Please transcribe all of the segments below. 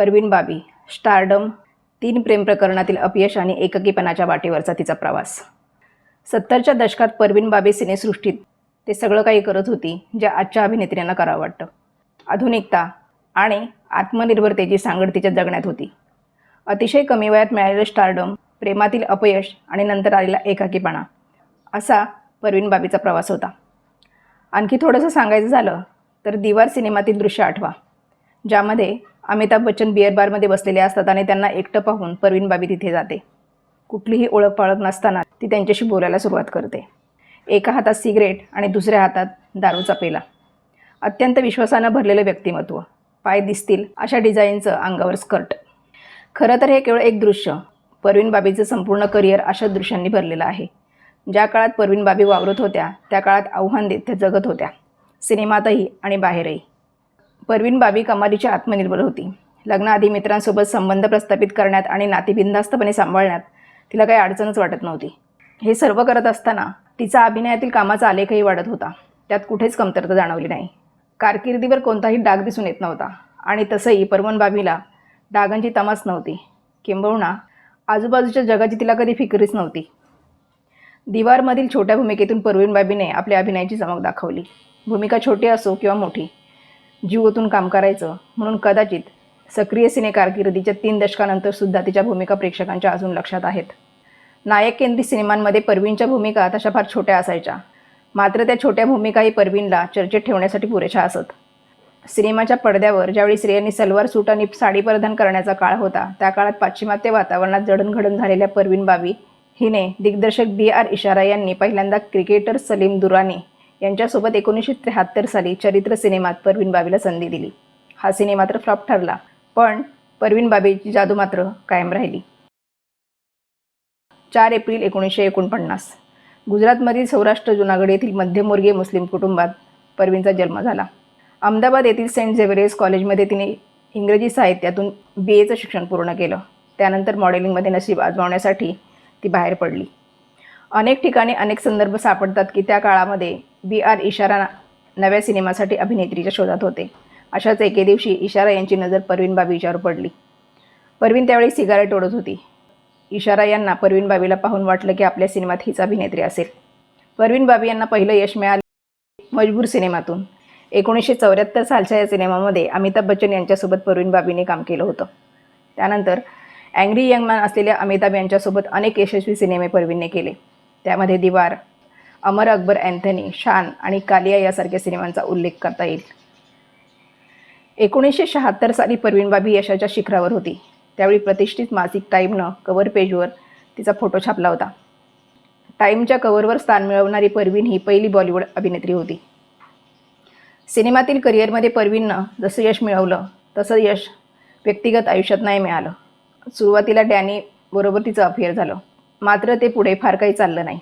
परवीन बाबी स्टारडम तीन प्रेम प्रकरणातील अपयश आणि एकाकीपणाच्या वाटेवरचा तिचा प्रवास. सत्तरच्या दशकात परवीन बाबी सिनेसृष्टीत ते सगळं काही करत होती जे आजच्या अभिनेत्र्यांना करावं वाटतं. आधुनिकता आणि आत्मनिर्भरतेची सांगड तिच्या जगण्यात होती. अतिशय कमी वयात मिळालेलं स्टारडम प्रेमातील अपयश आणि नंतर आलेला एकाकीपणा असा परवीन बाबीचा प्रवास होता. आणखी थोडंसं सांगायचं झालं तर दिवार सिनेमातील दृश्य आठवा. ज्यामध्ये अमिताभ बच्चन बिअर बारमध्ये बसलेले असतात आणि त्यांना एकटं पाहून परवीन बाबी तिथे जाते. कुठलीही ओळख पाळख नसताना ती त्यांच्याशी बोलायला सुरुवात करते. एका हातात सिगरेट आणि दुसऱ्या हातात दारूचा पेला. अत्यंत विश्वासानं भरलेलं व्यक्तिमत्व. पाय दिसतील अशा डिझाईनचं अंगावर स्कर्ट खरं तर हे केवळ एक दृश्य. परवीन बाबीचं संपूर्ण करिअर अशा दृश्यांनी भरलेलं आहे. ज्या काळात परवीन बाबी वावरत होत्या त्या काळात आव्हान देत त्या जगत होत्या. सिनेमातही आणि बाहेरही. परवीन बाबी कमालीची आत्मनिर्भर होती. लग्नाआधी मित्रांसोबत संबंध प्रस्थापित करण्यात आणि नाती बिनधास्तपणे सांभाळण्यात तिला काही अडचणच वाटत नव्हती. हे सर्व करत असताना तिचा अभिनयातील कामाचा आलेखही वाढत होता. त्यात कुठेच कमतरता जाणवली नाही. कारकिर्दीवर कोणताही डाग दिसून येत नव्हता आणि तसंही परवन बाबीला डागांची तमास नव्हती. किंबहुना आजूबाजूच्या जगाची तिला कधी फिकरीच नव्हती. दिवारमधील छोट्या भूमिकेतून परवीन बाबीने आपल्या अभिनयाची चमक दाखवली. भूमिका छोटी असो किंवा मोठी जीव ओतून काम करायचं. म्हणून कदाचित सक्रिय सिने कारकिर्दीच्या तीन दशकानंतर सुद्धा तिच्या भूमिका प्रेक्षकांच्या अजून लक्षात आहेत. नायक केंद्रित सिनेमांमध्ये परवीनच्या भूमिका तशा फार छोट्या असायच्या. मात्र त्या छोट्या भूमिकाही परवीनला चर्चेत ठेवण्यासाठी पुरेशा असत. सिनेमाच्या पडद्यावर ज्यावेळी स्त्रियांनी सलवार सूट आणि साडी परिधान करण्याचा काळ होता त्या काळात पाश्चिमात्य वातावरणात जडणघडण झालेल्या परवीन बाबी हिने दिग्दर्शक बी आर इशारा यांनी पहिल्यांदा क्रिकेटर सलीम दुरानी यांच्यासोबत एकोणीसशे त्र्याहत्तर साली चरित्र सिनेमात परवीन बाबीला संधी दिली. हा सिनेमा तर फ्लॉप ठरला पण परवीन बाबीची जादू मात्र कायम राहिली. चार एप्रिल एकोणीसशे एकोणपन्नास गुजरातमधील सौराष्ट्र जुनागड येथील मध्यमवर्गीय मुस्लिम कुटुंबात परवीनचा जन्म झाला. अहमदाबाद येथील सेंट झेवियर्स कॉलेजमध्ये तिने इंग्रजी साहित्यातून बी एचं शिक्षण पूर्ण केलं. त्यानंतर मॉडेलिंगमध्ये नशीब आजमावण्यासाठी ती बाहेर पडली. अनेक ठिकाणी अनेक संदर्भ सापडतात की त्या काळामध्ये बी आर इशारा नव्या सिनेमासाठी अभिनेत्रीच्या शोधात होते. अशाच एके दिवशी इशारा यांची नजर परवीन बाबीच्यावर पडली. परवीन त्यावेळी सिगारेट ओढत होती. इशारा यांना परवीन बाबीला पाहून वाटलं की आपल्या सिनेमात हीच अभिनेत्री असेल. परवीन बाबी यांना पहिलं यश मिळाले मजबूर सिनेमातून. एकोणीसशे चौऱ्याहत्तर सालच्या या सिनेमामध्ये अमिताभ बच्चन यांच्यासोबत परवीन बाबीने काम केलं होतं. त्यानंतर अँग्री यंग मॅन असलेल्या अमिताभ यांच्यासोबत अनेक यशस्वी सिनेमे परवीनने केले. त्यामध्ये दिवार अमर अकबर अँथनी शान आणि कालिया यासारख्या सिनेमांचा उल्लेख करता येईल. एकोणीसशे शहात्तर साली परवीन बाबी यशाच्या शिखरावर होती. त्यावेळी प्रतिष्ठित मासिक टाईमनं कव्हर पेजवर तिचा फोटो छापला होता. टाईमच्या कव्हरवर स्थान मिळवणारी परवीन ही पहिली बॉलिवूड अभिनेत्री होती. सिनेमातील करिअरमध्ये परवीननं जसं यश मिळवलं तसं यश व्यक्तिगत आयुष्यात नाही मिळालं. सुरुवातीला डॅनी बरोबर तिचं अफेअर झालं. मात्र ते पुढे फार काही चाललं नाही.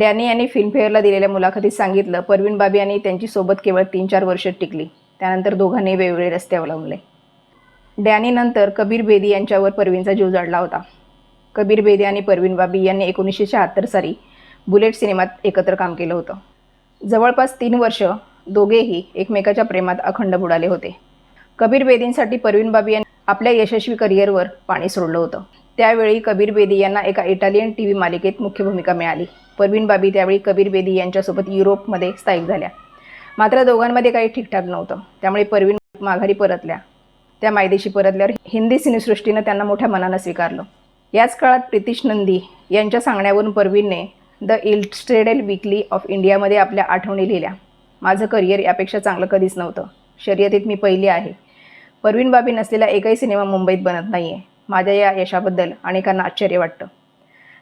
डॅनी यांनी फिल्मफेअरला दिलेल्या मुलाखतीत सांगितलं परवीन बाबी यांनी त्यांची सोबत केवळ तीन चार वर्ष टिकली. त्यानंतर दोघांनी वेगवेगळे रस्ते अवलंबले. डॅनीनंतर कबीर बेदी यांच्यावर परवीनचा जीव जडला होता. कबीर बेदी आणि परवीन बाबी यांनी एकोणीसशे शहात्तर साली बुलेट सिनेमात एकत्र काम केलं होतं. जवळपास तीन वर्ष दोघेही एकमेकाच्या प्रेमात अखंड बुडाले होते. कबीर बेदींसाठी परवीन बाबी यांनी आपल्या यशस्वी करिअरवर पाणी सोडलं होतं. त्यावेळी कबीर बेदी यांना एका इटालियन टी व्ही मालिकेत मुख्य भूमिका मिळाली. परवीन बाबी त्यावेळी कबीर बेदी यांच्यासोबत युरोपमध्ये स्थायिक झाल्या. मात्र दोघांमध्ये काही ठीकठाक नव्हतं. त्यामुळे परवीन माघारी परतल्या. त्या मायदेशी परतल्यावर हिंदी सिनेसृष्टीनं त्यांना मोठ्या मनानं स्वीकारलं. याच काळात प्रितिश नंदी यांच्या सांगण्यावरून परवीनने द इल्स्ट्रेडेल वीकली ऑफ इंडियामध्ये आपल्या आठवणी लिहिल्या. माझं करिअर यापेक्षा चांगलं कधीच नव्हतं. शर्यतीत मी पहिली आहे. परवीन बाबी नसलेला एकही सिनेमा मुंबईत बनत नाही आहे माझ्या या यशाबद्दल अनेकांना आश्चर्य वाटतं.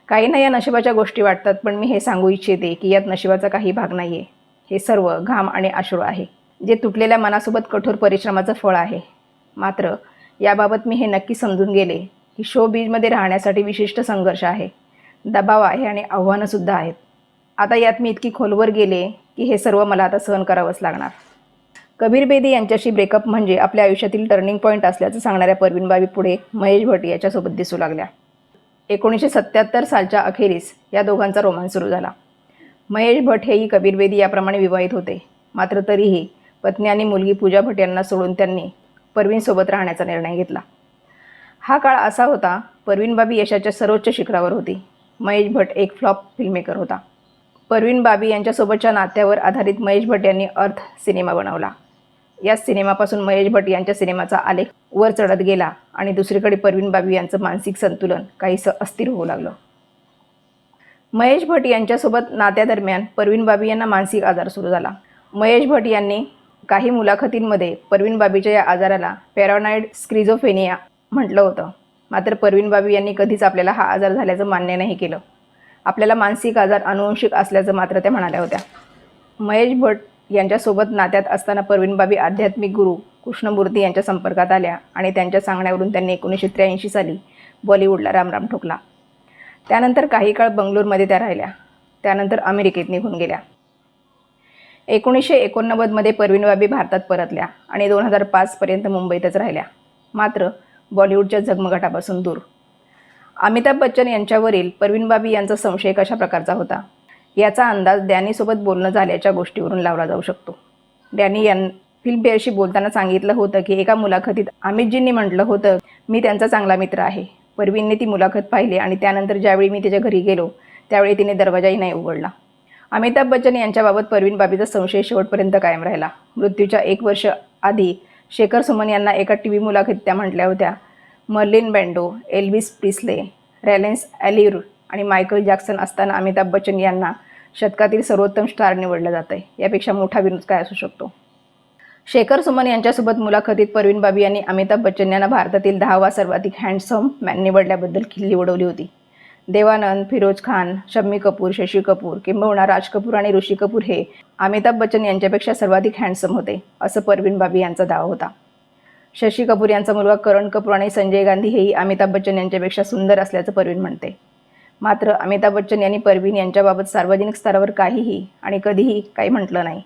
काहींना या नशिबाच्या गोष्टी वाटतात पण मी हे सांगू इच्छिते की यात नशिबाचा काही भाग नाही आहे हे सर्व घाम आणि आश्रू आहे जे तुटलेल्या मनासोबत कठोर परिश्रमाचं फळ आहे. मात्र याबाबत मी हे नक्की समजून गेले की शो बीजमध्ये राहण्यासाठी विशिष्ट संघर्ष आहे. दबाव आहे आणि आव्हानंसुद्धा आहेत. आता यात मी इतकी खोलवर गेले की हे सर्व मला आता सहन करावंच लागणार. कबीर बेदी यांच्याशी ब्रेकअप म्हणजे आपल्या आयुष्यातील टर्निंग पॉईंट असल्याचं सांगणाऱ्या परवीन बाबी पुढे महेश भट याच्यासोबत दिसू लागल्या. एकोणीसशे सत्त्याहत्तर सालच्या अखेरीस या दोघांचा रोमांस सुरू झाला. महेश भट हेही कबीर बेदी याप्रमाणे विवाहित होते. मात्र तरीही पत्नी आणि मुलगी पूजा भट यांना सोडून त्यांनी परवीनसोबत राहण्याचा निर्णय घेतला. हा काळ असा होता परवीन बाबी यशाच्या सर्वोच्च शिखरावर होती. महेश भट एक फ्लॉप फिल्ममेकर होता. परवीन बाबी यांच्यासोबतच्या नात्यावर आधारित महेश भट यांनी अर्थ सिनेमा बनवला. या सिनेमापासून महेश भट यांच्या सिनेमाचा आलेख वर चढत गेला आणि दुसरीकडे परवीन बाबी यांचं मानसिक संतुलन काहीसं अस्थिर होऊ लागलं. महेश भट यांच्यासोबत नात्यादरम्यान परवीन बाबी यांना मानसिक आजार सुरू झाला. महेश भट यांनी काही मुलाखतींमध्ये परवीन बाबीच्या या आजाराला पॅरानॉइड स्क्रिझोफेनिया म्हटलं होतं. मात्र परवीन बाबी यांनी कधीच आपल्याला हा आजार झाल्याचं मान्य नाही केलं. आपल्याला मानसिक आजार अनुवंशिक असल्याचं मात्र त्या म्हणाल्या होत्या. महेश भट यांच्यासोबत नात्यात असताना परवीनबाबी आध्यात्मिक गुरु कृष्णमूर्ती यांच्या संपर्कात आल्या आणि त्यांच्या सांगण्यावरून त्यांनी एकोणीसशे त्र्याऐंशी साली बॉलिवूडला रामराम ठोकला. त्यानंतर काही काळ बंगलोरमध्ये त्या राहिल्या. त्यानंतर अमेरिकेत निघून गेल्या. एकोणीसशे एकोणनव्वदमध्ये परवीन बाबी भारतात परतल्या आणि दोन हजार पाचपर्यंत मुंबईतच राहिल्या. मात्र बॉलिवूडच्या झगमगाटापासून दूर. अमिताभ बच्चन यांच्यावरील परवीन बाबी यांचा संशय कशा प्रकारचा होता? याचा अंदाज डॅनीसोबत बोलणं झाल्याच्या गोष्टीवरून लावला जाऊ शकतो. डॅनी यां फिल्मफेअरशी बोलताना सांगितलं होतं की एका मुलाखतीत अमितजींनी म्हटलं होतं मी त्यांचा चांगला मित्र आहे. परवीनने ती मुलाखत पाहिली आणि त्यानंतर ज्यावेळी मी तिच्या घरी गेलो त्यावेळी तिने दरवाजाही नाही उघडला. अमिताभ बच्चन यांच्याबाबत परवीन बाबीचा संशय शेवटपर्यंत कायम राहिला. मृत्यूच्या एक वर्ष आधी शेखर सुमन यांना एका टी व्ही मुलाखतीत त्या म्हटल्या होत्या मर्लिन बँडो एल्विस प्रिस्ले रॅलेन्स ॲलिर आणि मायकल जॅक्सन असताना अमिताभ बच्चन यांना शतकातील सर्वोत्तम स्टार निवडलं जातं आहे यापेक्षा मोठा विनोद काय असू शकतो? शेखर सुमन यांच्यासोबत मुलाखतीत परवीन बाबी यांनी अमिताभ बच्चन यांना भारतातील दहावा सर्वाधिक हँडसम मॅन निवडल्याबद्दल खिल्ली उडवली होती. देवानंद फिरोज खान शम्मी कपूर शशी कपूर किंबहुना राज कपूर आणि ऋषी कपूर हे अमिताभ बच्चन यांच्यापेक्षा सर्वाधिक हँडसम होते असं परवीन बाबी यांचा दावा होता. शशी कपूर यांचा मुलगा करण कपूर आणि संजय गांधी हेही अमिताभ बच्चन यांच्यापेक्षा सुंदर असल्याचं परवीन म्हणते. मात्र अमिताभ बच्चन यांनी परवीन यांच्याबाबत सार्वजनिक स्तरावर काहीही आणि कधीही काही म्हटलं नाही.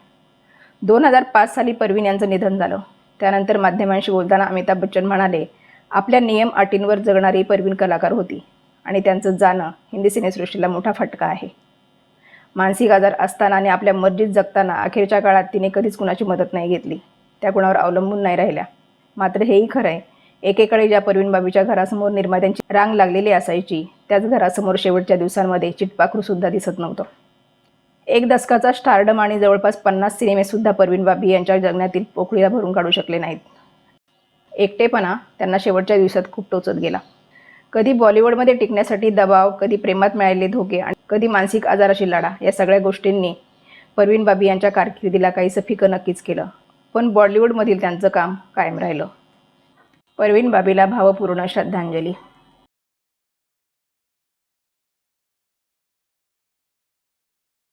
दोन हजार पाच साली परवीन यांचं निधन झालं. त्यानंतर माध्यमांशी बोलताना अमिताभ बच्चन म्हणाले आपल्या नियम अटींवर जगणारी परवीन कलाकार होती आणि त्यांचं जाणं हिंदी सिनेसृष्टीला मोठा फटका आहे. मानसिक आजार असताना आणि आपल्या मर्जीत जगताना अखेरच्या काळात तिने कधीच कुणाची मदत नाही घेतली. त्या कुणावर अवलंबून नाही राहिल्या. मात्र हेही खरं आहे एकेकडे ज्या परवीन बाबीच्या घरासमोर निर्मात्यांची रांग लागलेली असायची त्याच घरासमोर शेवटच्या दिवसांमध्ये चिटपाखरूसुद्धा दिसत नव्हतं. एक दशकाचा स्टारडम आणि जवळपास पन्नास सिनेमेसुद्धा परवीन बाबी यांच्या जगण्यातील पोकळीला भरून काढू शकले नाहीत. एकटेपणा त्यांना शेवटच्या दिवसात खूप टोचत गेला. कधी बॉलिवूडमध्ये टिकण्यासाठी दबाव कधी प्रेमात मिळालेले धोके आणि कधी मानसिक आजाराशी लढा या सगळ्या गोष्टींनी परवीन बाबी यांच्या कारकिर्दीला काही सफिकं नक्कीच केलं. पण बॉलिवूडमधील त्यांचं काम कायम राहिलं. परवीन बाबीला भावपूर्ण श्रद्धांजली.